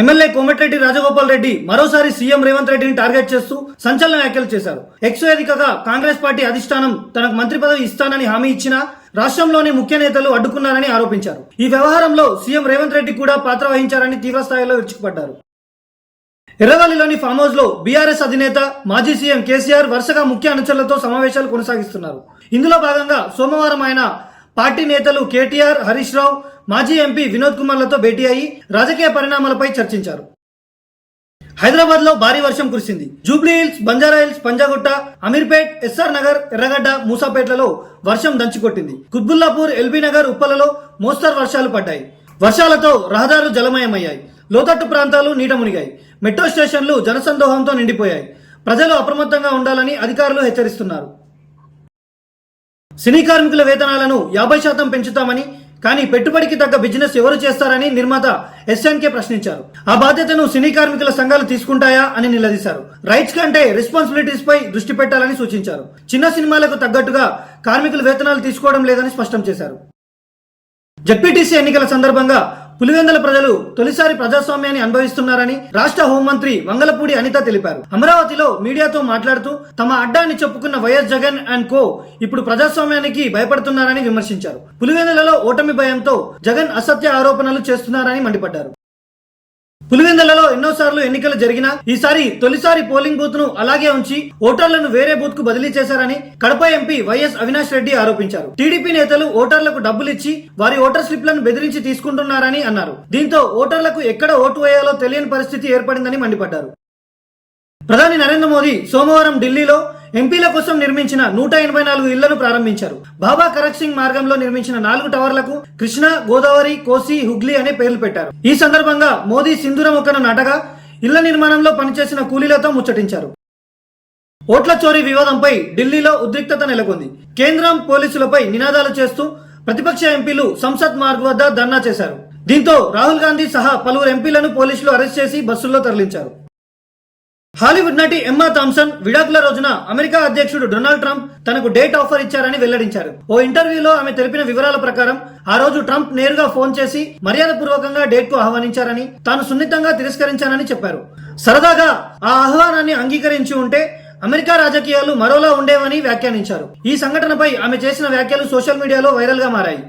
MLA Komatireddy Rajagopal Reddy మరోసారి CM Revanth రెడ్డిని target చేస్తూ సంచలన వ్యాఖ్యలు చేశారు. ఎక్స్ వేదికగా కాంగ్రెస్ పార్టీ అధిష్టానం తనకు మంత్రి పదవి ఇస్తానని హామీ ఇచ్చినా రాష్ట్రంలోని ముఖ్య నేతలు అడ్డుకున్నారని ఆరోపించారు. ఈ వ్యవహారంలో సీఎం రేవంత్ రెడ్డి కూడా పాత్ర వహించారని తీవ్రస్థాయిలో విరుచుకుపడ్డారు. ఎర్రవల్లిలోని ఫామ్ హౌస్లో బీఆర్ఎస్ అధినేత మాజీ సీఎం కేసీఆర్ వరుసగా ముఖ్య అనుచరులతో సమావేశాలు కొనసాగిస్తున్నారు. ఇందులో భాగంగా సోమవారం ఆయన పార్టీ నేతలు కేటీఆర్ హరీష్ రావు మాజీ ఎంపీ వినోద్ కుమార్లతో భేటీ అయి రాజకీయ పరిణామాలపై చర్చించారు. హైదరాబాద్లో భారీ వర్షం కురిసింది. Jubilee hills Banjara hills Panjagutta Ameerpet SR Nagar Erragadda మూసాపేట్లలో వర్షం దంచుకొట్టింది కుత్బుల్లాపూర్ ఎల్బీ నగర్ ఉప్పలలో మోస్తరు వర్షాలు పడ్డాయి. వర్షాలతో రహదారులు జలమయమయ్యాయి. లోతట్టు ప్రాంతాలు నీట మునిగాయి. మెట్రో స్టేషన్లు జనసందోహంతో నిండిపోయాయి. ప్రజలు అప్రమత్తంగా ఉండాలని అధికారులు హెచ్చరిస్తున్నారు. సినీ కార్మికుల వేతనాలను యాభై శాతం పెంచుతామని కానీ పెట్టుబడికి తగ్గ బిజినెస్ ఎవరు చేస్తారని నిర్మాత ఎస్ఎన్కే ప్రశ్నించారు. ఆ బాధ్యతను సినీ కార్మికుల సంఘాలు తీసుకుంటాయా అని నిలదీశారు. రైట్స్ కంటే రెస్పాన్సిబిలిటీస్ పై దృష్టి పెట్టాలని సూచించారు. చిన్న సినిమాలకు తగ్గట్టుగా కార్మికులు వేతనాలు తీసుకోవడం లేదని స్పష్టం చేశారు. జడ్పీటీసీ ఎన్నికల సందర్భంగా పులివెందుల ప్రజలు తొలిసారి ప్రజాస్వామ్యాన్ని అనుభవిస్తున్నారని రాష్ట్ర హోంమంత్రి వంగలపూడి అనిత తెలిపారు. అమరావతిలో మీడియాతో మాట్లాడుతూ తమ అడ్డాన్ని చెప్పుకున్న వైఎస్ జగన్ అండ్ కో ఇప్పుడు ప్రజాస్వామ్యానికి భయపడుతున్నారని విమర్శించారు. పులివెందులలో ఓటమి భయంతో జగన్ అసత్య ఆరోపణలు చేస్తున్నారని మండిపడ్డారు. పులివెందులలో ఎన్నోసార్లు ఎన్నికలు జరిగినా ఈసారి తొలిసారి పోలింగ్ బూత్ను అలాగే ఉంచి ఓటర్లను వేరే బూత్కు బదిలీ చేశారని కడప ఎంపీ వైఎస్ అవినాష్ రెడ్డి ఆరోపించారు. టీడీపీ నేతలు ఓటర్లకు డబ్బులిచ్చి వారి ఓటర్ స్లిప్లను బెదిరించి తీసుకుంటున్నారని అన్నారు. దీంతో ఓటర్లకు ఎక్కడ ఓటు వేయాలో తెలియని పరిస్థితి ఏర్పడిందని మండిపడ్డారు. ప్రధాని నరేంద్ర మోదీ సోమవారం ఢిల్లీలో ఎంపీల కోసం నిర్మించిన నూట ఎనభై నాలుగు ఇళ్ళను ప్రారంభించారు. బాబా కరక్ సింగ్ మార్గంలో నిర్మించిన నాలుగు టవర్లకు కృష్ణ గోదావరి కోసి హుగ్లీ అనే పేర్లు పెట్టారు. ఈ సందర్భంగా మోదీ సింధూర మొక్కను నాటగా ఇళ్ళ నిర్మాణంలో పనిచేసిన కూలీలతో ముచ్చటించారు. ఓట్ల చోరీ వివాదంపై ఢిల్లీలో ఉద్రిక్తత నెలకొంది. కేంద్రం పోలీసులపై నినాదాలు చేస్తూ ప్రతిపక్ష ఎంపీలు సంసద్ మార్గ్ వద్ద ధర్నా చేశారు. దీంతో రాహుల్ గాంధీ సహా పలువురు ఎంపీలను పోలీసులు అరెస్ట్ చేసి బస్సుల్లో తరలించారు. హాలీవుడ్ నటి ఎమ్మా థామ్సన్ విడాకుల రోజున అమెరికా అధ్యక్షుడు డొనాల్డ్ ట్రంప్ తనకు డేట్ ఆఫర్ ఇచ్చారని వెల్లడించారు. ఓ ఇంటర్వ్యూలో ఆమె తెలిపిన వివరాల ప్రకారం ఆ రోజు ట్రంప్ నేరుగా ఫోన్ చేసి మర్యాదపూర్వకంగా డేట్కు ఆహ్వానించారని తాను సున్నితంగా తిరస్కరించానని చెప్పారు. సరదాగా ఆ ఆహ్వానాన్ని అంగీకరించి ఉంటే అమెరికా రాజకీయాలు మరోలా ఉండేవని వ్యాఖ్యానించారు. ఈ సంఘటనపై ఆమె చేసిన వ్యాఖ్యలు సోషల్ మీడియాలో వైరల్గా మారాయి.